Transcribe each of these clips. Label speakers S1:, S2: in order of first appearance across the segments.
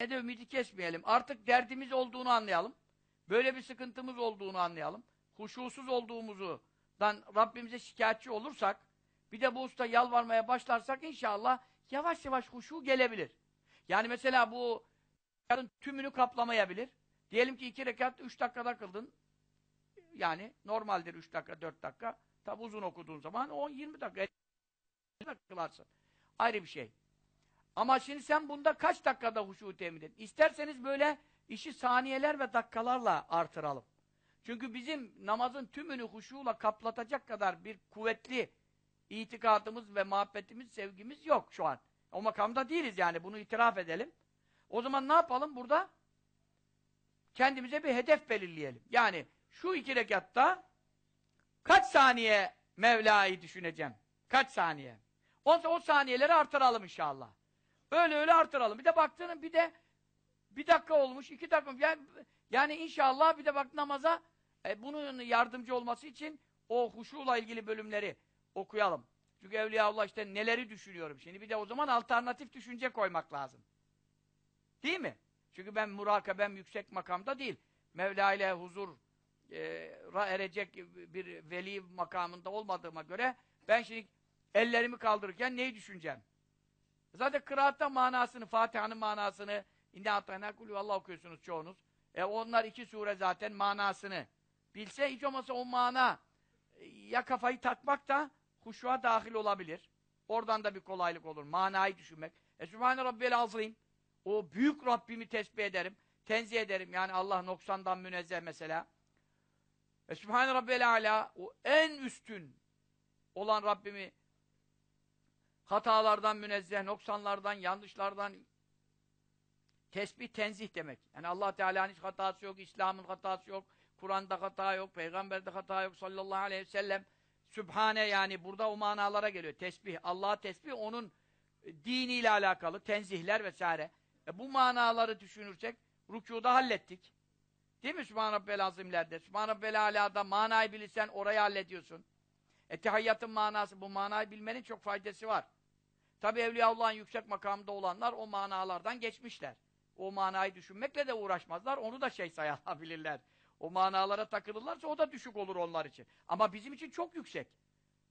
S1: ne de ümidi kesmeyelim. Artık derdimiz olduğunu anlayalım. Böyle bir sıkıntımız olduğunu anlayalım. Huşusuz olduğumuzdan Rabbimize şikayetçi olursak, bir de bu usta yalvarmaya başlarsak inşallah yavaş yavaş huşu gelebilir. Yani mesela bu yarın tümünü kaplamayabilir. Diyelim ki iki rekat üç dakikada kıldın. Yani normaldir üç dakika, dört dakika. Tabi uzun okuduğun zaman 10-20 dakika, 50 dakika kılarsın. Ayrı bir şey. Ama şimdi sen bunda kaç dakikada huşu temin et? İsterseniz böyle işi saniyeler ve dakikalarla artıralım. Çünkü bizim namazın tümünü huşuyla kaplatacak kadar bir kuvvetli itikadımız ve muhabbetimiz, sevgimiz yok şu an. O makamda değiliz yani bunu itiraf edelim. O zaman ne yapalım burada? Kendimize bir hedef belirleyelim. Yani şu iki rekatta kaç saniye Mevla'yı düşüneceğim? Kaç saniye? O, o saniyeleri artıralım inşallah. Öyle öyle artıralım. Bir de baktığın bir de bir dakika olmuş, iki dakika yani, yani inşallah bir de bak namaza e, bunun yardımcı olması için o huşuyla ilgili bölümleri okuyalım. Çünkü Evliyaullah işte neleri düşünüyorum. Şimdi bir de o zaman alternatif düşünce koymak lazım. Değil mi? Çünkü ben murakabem yüksek makamda değil. Mevla ile huzur e, erecek bir veli makamında olmadığıma göre ben şimdi ellerimi kaldırırken neyi düşüneceğim? Zaten kıraatta manasını, Fatiha'nın manasını İnne atayna kulü Allah okuyorsunuz çoğunuz. E onlar iki sure zaten manasını bilse hiç olmazsa o mana e, ya kafayı takmak da huşuğa dahil olabilir. Oradan da bir kolaylık olur. Manayı düşünmek. E Sübhane Rabbiyel Azim. O büyük Rabbimi tesbih ederim. Tenzih ederim. Yani Allah noksandan münezzeh mesela. E Sübhane Rabbiyel Ala. O en üstün olan Rabbimi hatalardan münezzeh, noksanlardan, yanlışlardan tesbih, tenzih demek. Yani Allah Teala'nın hiç hatası yok, İslam'ın hatası yok, Kur'an'da hata yok, Peygamber'de hata yok sallallahu aleyhi ve sellem. Sübhane yani burada o manalara geliyor. Tesbih, Allah'a tesbih onun diniyle alakalı, tenzihler vesaire. E bu manaları düşünürsek rükuda hallettik. Değil mi Sübhan Rabbel Azimler'de? Sübhan Rabbel Ala'da manayı bilirsen orayı hallediyorsun. Ettehiyyatın manası, bu manayı bilmenin çok faydası var. Tabi Evliyaullah'ın yüksek makamında olanlar o manalardan geçmişler. O manayı düşünmekle de uğraşmazlar, onu da şey sayabilirler. O manalara takılırlarsa o da düşük olur onlar için. Ama bizim için çok yüksek.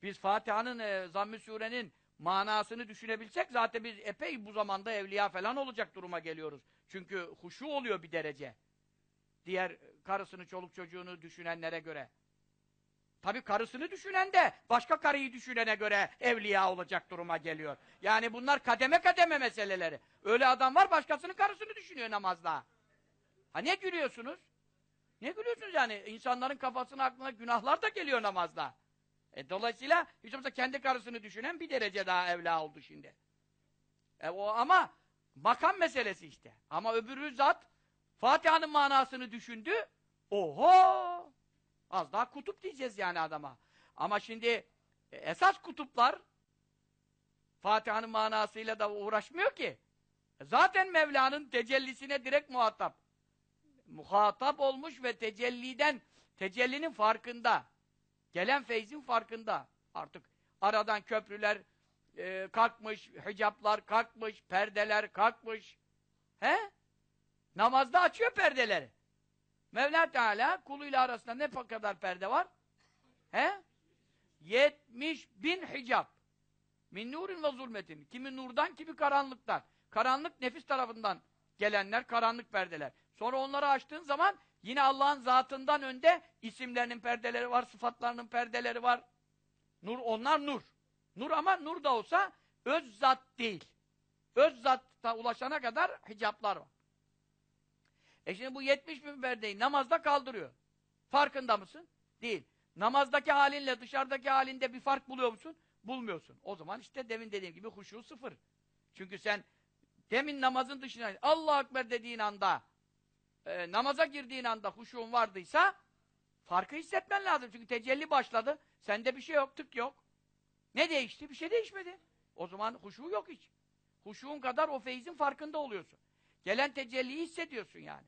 S1: Biz Fatiha'nın, e, Zamm-ı Sure'nin manasını düşünebilsek zaten biz epey bu zamanda evliya falan olacak duruma geliyoruz. Çünkü huşu oluyor bir derece. Diğer karısını, çoluk çocuğunu düşünenlere göre. Tabii karısını düşünen de başka karıyı düşünene göre evliya olacak duruma geliyor. Yani bunlar kademe kademe meseleleri. Öyle adam var başkasının karısını düşünüyor namazda. Ha ne gülüyorsunuz? Ne gülüyorsunuz yani? İnsanların kafasına aklına günahlar da geliyor namazda. E, dolayısıyla hiç olmazsa kendi karısını düşünen bir derece daha evla oldu şimdi. E, o ama makam meselesi işte. Ama öbürü zat Fatiha'nın manasını düşündü. Oho! Az daha kutup diyeceğiz yani adama. Ama şimdi e, esas kutuplar Fatiha'nın manasıyla da uğraşmıyor ki. E, zaten Mevla'nın tecellisine direkt muhatap. Muhatap olmuş ve tecelliden, tecellinin farkında. Gelen feyzin farkında. Artık aradan köprüler e, kalkmış, hicaplar kalkmış, perdeler kalkmış. He? Namazda açıyor perdeleri. Mevla Teala kuluyla arasında ne kadar perde var? He? 70 bin hicap. Min nurin ve zulmetin. Kimi nurdan, kimi karanlıktan. Karanlık nefis tarafından gelenler, karanlık perdeler. Sonra onları açtığın zaman yine Allah'ın zatından önde isimlerinin perdeleri var, sıfatlarının perdeleri var. Nur, onlar nur. Nur ama nur da olsa öz zat değil. Öz zatta ulaşana kadar hicaplar var. E şimdi bu 70 bin perdeyi namazda kaldırıyor. Farkında mısın? Değil. Namazdaki halinle dışarıdaki halinde bir fark buluyor musun? Bulmuyorsun. O zaman işte demin dediğim gibi huşu sıfır. Çünkü sen demin namazın dışına Allah Ekber dediğin anda e, namaza girdiğin anda huşun vardıysa farkı hissetmen lazım. Çünkü tecelli başladı. Sende bir şey yok, tık yok. Ne değişti? Bir şey değişmedi. O zaman huşu yok hiç. Huşuğun kadar o feyzin farkında oluyorsun. Gelen tecelliyi hissediyorsun yani.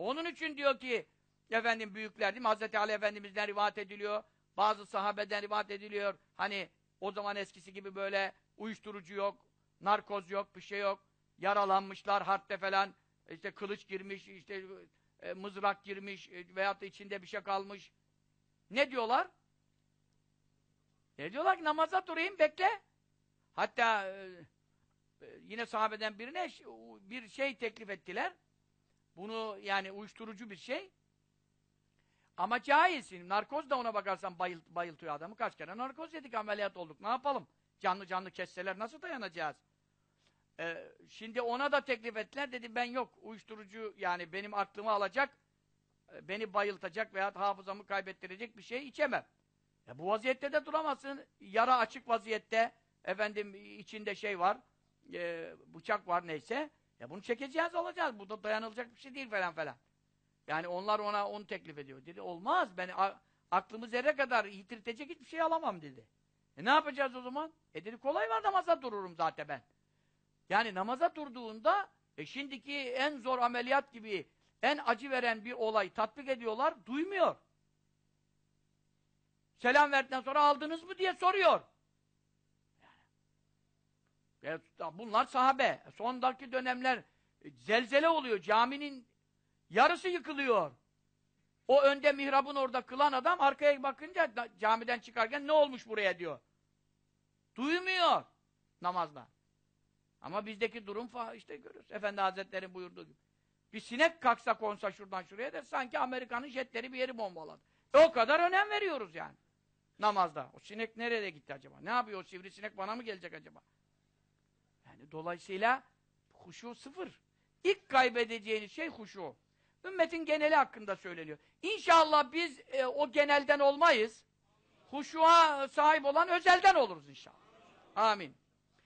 S1: Onun için diyor ki efendim büyükler değil mi? Hazreti Ali Efendimiz'den rivayet ediliyor. Bazı sahabeden rivayet ediliyor. Hani o zaman eskisi gibi böyle uyuşturucu yok, narkoz yok, bir şey yok. Yaralanmışlar harpte falan işte kılıç girmiş, işte e, mızrak girmiş e, veyahut da içinde bir şey kalmış. Ne diyorlar? Ne diyorlar ki namaza durayım bekle. Hatta e, e, yine sahabeden birine bir şey teklif ettiler. Bunu yani uyuşturucu bir şey. Ama caiz. Narkoz da ona bakarsan bayılt, bayıltıyor adamı. Kaç kere narkoz yedik ameliyat olduk. Ne yapalım? Canlı canlı kesseler nasıl dayanacağız? Ee, şimdi ona da teklif ettiler. Dedi ben yok. Uyuşturucu yani benim aklımı alacak, e, beni bayıltacak veya hafızamı kaybettirecek bir şey içemem. Ya bu vaziyette de duramazsın. Yara açık vaziyette. Efendim içinde şey var. e, bıçak var neyse. Ya bunu çekeceğiz alacağız. Bu da dayanılacak bir şey değil falan falan. Yani onlar ona onu teklif ediyor. Dedi olmaz. Ben aklımı zerre kadar yitirtecek hiçbir şey alamam dedi. E ne yapacağız o zaman? E dedi kolay var namaza dururum zaten ben. Yani namaza durduğunda e şimdiki en zor ameliyat gibi en acı veren bir olay tatbik ediyorlar, duymuyor. Selam verdikten sonra aldınız mı diye soruyor. E, bunlar sahabe. Sondaki dönemler e, zelzele oluyor. Caminin yarısı yıkılıyor. O önde mihrabın orada kılan adam arkaya bakınca camiden çıkarken ne olmuş buraya diyor. Duymuyor namazda. Ama bizdeki durum işte görüyoruz. Efendi Hazretleri buyurduğu gibi. Bir sinek kalksa konsa şuradan şuraya da sanki Amerika'nın jetleri bir yeri bombaladı. E o kadar önem veriyoruz yani. Namazda. O sinek nereye gitti acaba? Ne yapıyor o sivrisinek bana mı gelecek acaba? Yani dolayısıyla huşu sıfır. İlk kaybedeceğiniz şey huşu. Ümmetin geneli hakkında söyleniyor. İnşallah biz e, o genelden olmayız. Huşuğa sahip olan özelden oluruz inşallah. Amin.